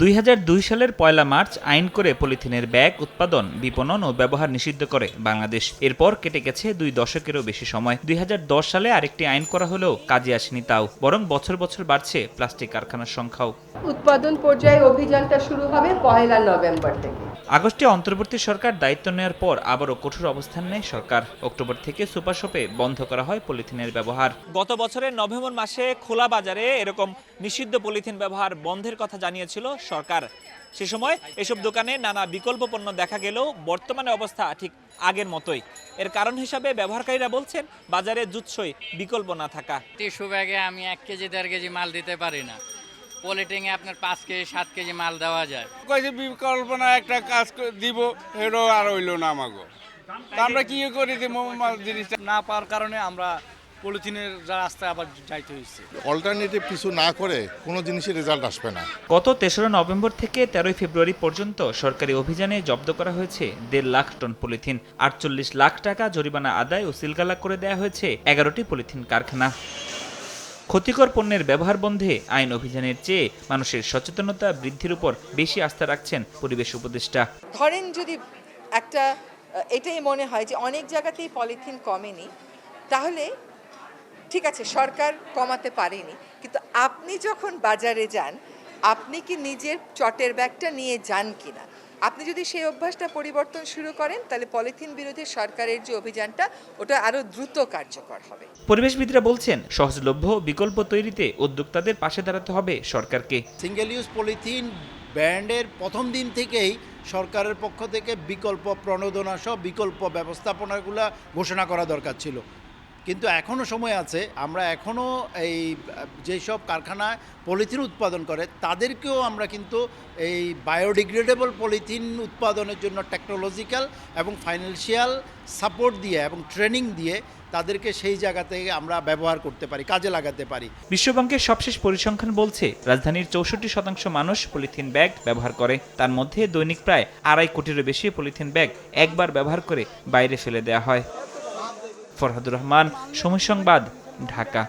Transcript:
দুই হাজার দুই সালের পয়লা মার্চ আইন করে পলিথিনের ব্যাগ, উৎপাদন, বিপণন ও ব্যবহার নিষিদ্ধ করে বাংলাদেশ। এরপর কেটে গেছে দুই দশকেরও বেশি সময়। দুই হাজার দশ সালে আরেকটি আইন করা হলেও কাজে আসেনি তাও, বরং বছর বছর বাড়ছে প্লাস্টিক কারখানার সংখ্যাও। উৎপাদন পর্যায়ে অভিযানটা শুরু হবে পয়লা নভেম্বর থেকে। আগস্টে অন্তর্বর্তী সরকার দায়িত্ব নেওয়ার পর আবারও কঠোর অবস্থান নেয় সরকার। অক্টোবর থেকে সুপার শপে বন্ধ করা হয় পলিথিনের ব্যবহার। গত বছরের নভেম্বর মাসে খোলা বাজারে এরকম নিষিদ্ধ পলিথিন ব্যবহার বন্ধের কথা জানিয়েছিল সরকার। সে সময় এসব দোকানে নানা বিকল্প পণ্য দেখা গেলেও বর্তমানে অবস্থা ঠিক আগের মতোই। এর কারণ হিসাবে ব্যবহারকারীরা বলছেন বাজারে জুৎসই বিকল্প না থাকা। টিস্যু ব্যাগে আমি এক কেজি দেড় কেজি মাল দিতে পারি না। পলিটিংয়ে আপনার পাঁচ কেজি সাত কেজি মাল দেওয়া যায়। কয়েছে বিকল্পনা একটা কাজ করে দিব এরও আর হইল না আমাগো। আমরা কি করে দিব মাল জিনিসটা? না পাওয়ার কারণে আমরা পলিথিনের রাস্তায় আবার যাইতে হয়েছে অল্টারনেটিভ কিছু না করে কোনো জিনিসের রেজাল্ট আসবে না। গত তেসরা নভেম্বর থেকে তেরোই ফেব্রুয়ারি পর্যন্ত সরকারি অভিযানে জব্দ করা হয়েছে দেড় লাখ টন পলিথিন। আটচল্লিশ লাখ টাকা জরিমানা আদায় ও সিলগালা করে দেওয়া হয়েছে এগারোটি পলিথিন কারখানা। ক্ষতিকর পণ্যের ব্যবহার বন্ধে আইন অভিযানের চেয়ে মানুষের সচেতনতা বৃদ্ধির উপর বেশি আস্থা রাখছেন পরিবেশ উপদেষ্টা। ধরেন যদি একটা, এটাই মনে হয় যে অনেক জায়গাতেই পলিথিন কমেনি, তাহলে ঠিক আছে, সরকার কমাতে পারেনি। কিন্তু আপনি যখন বাজারে যান, আপনি কি নিজের চটের ব্যাগটা নিয়ে যান কিনা? আপনি যদি সেই অভ্যাসটা পরিবর্তন শুরু করেন তাহলে পলিথিন বিরোধী সরকারের যে অভিযানটা ওটা আরও দ্রুত কার্যকর হবে। পরিবেশবিদরা বলছেন সহজলভ্য বিকল্প তৈরিতে উদ্যোক্তাদের পাশে দাঁড়াতে হবে সরকারকে। সিঙ্গেল ইউজ পলিথিন ব্যান্ডের প্রথম দিন থেকেই সরকারের পক্ষ থেকে বিকল্প প্রণোদনা সহ বিকল্প ব্যবস্থাপনাগুলো ঘোষণা করা দরকার ছিল। কিন্তু এখনও সময় আছে, আমরা এখনও এই, যেসব কারখানায় পলিথিন উৎপাদন করে, তাদেরকেও আমরা কিন্তু এই বায়োডিগ্রেডেবল পলিথিন উৎপাদনের জন্য টেকনোলজিক্যাল এবং ফাইন্যান্সিয়াল সাপোর্ট দিয়ে এবং ট্রেনিং দিয়ে তাদেরকে সেই জায়গা থেকে আমরা ব্যবহার করতে পারি, কাজে লাগাতে পারি। বিশ্বব্যাংকের সবশেষ পরিসংখ্যান বলছে, রাজধানীর চৌষট্টি শতাংশ মানুষ পলিথিন ব্যাগ ব্যবহার করে। তার মধ্যে দৈনিক প্রায় আড়াই কোটিরও বেশি পলিথিন ব্যাগ একবার ব্যবহার করে বাইরে ফেলে দেওয়া হয়। ফরহাদুর রহমান সময় সংবাদ ঢাকা।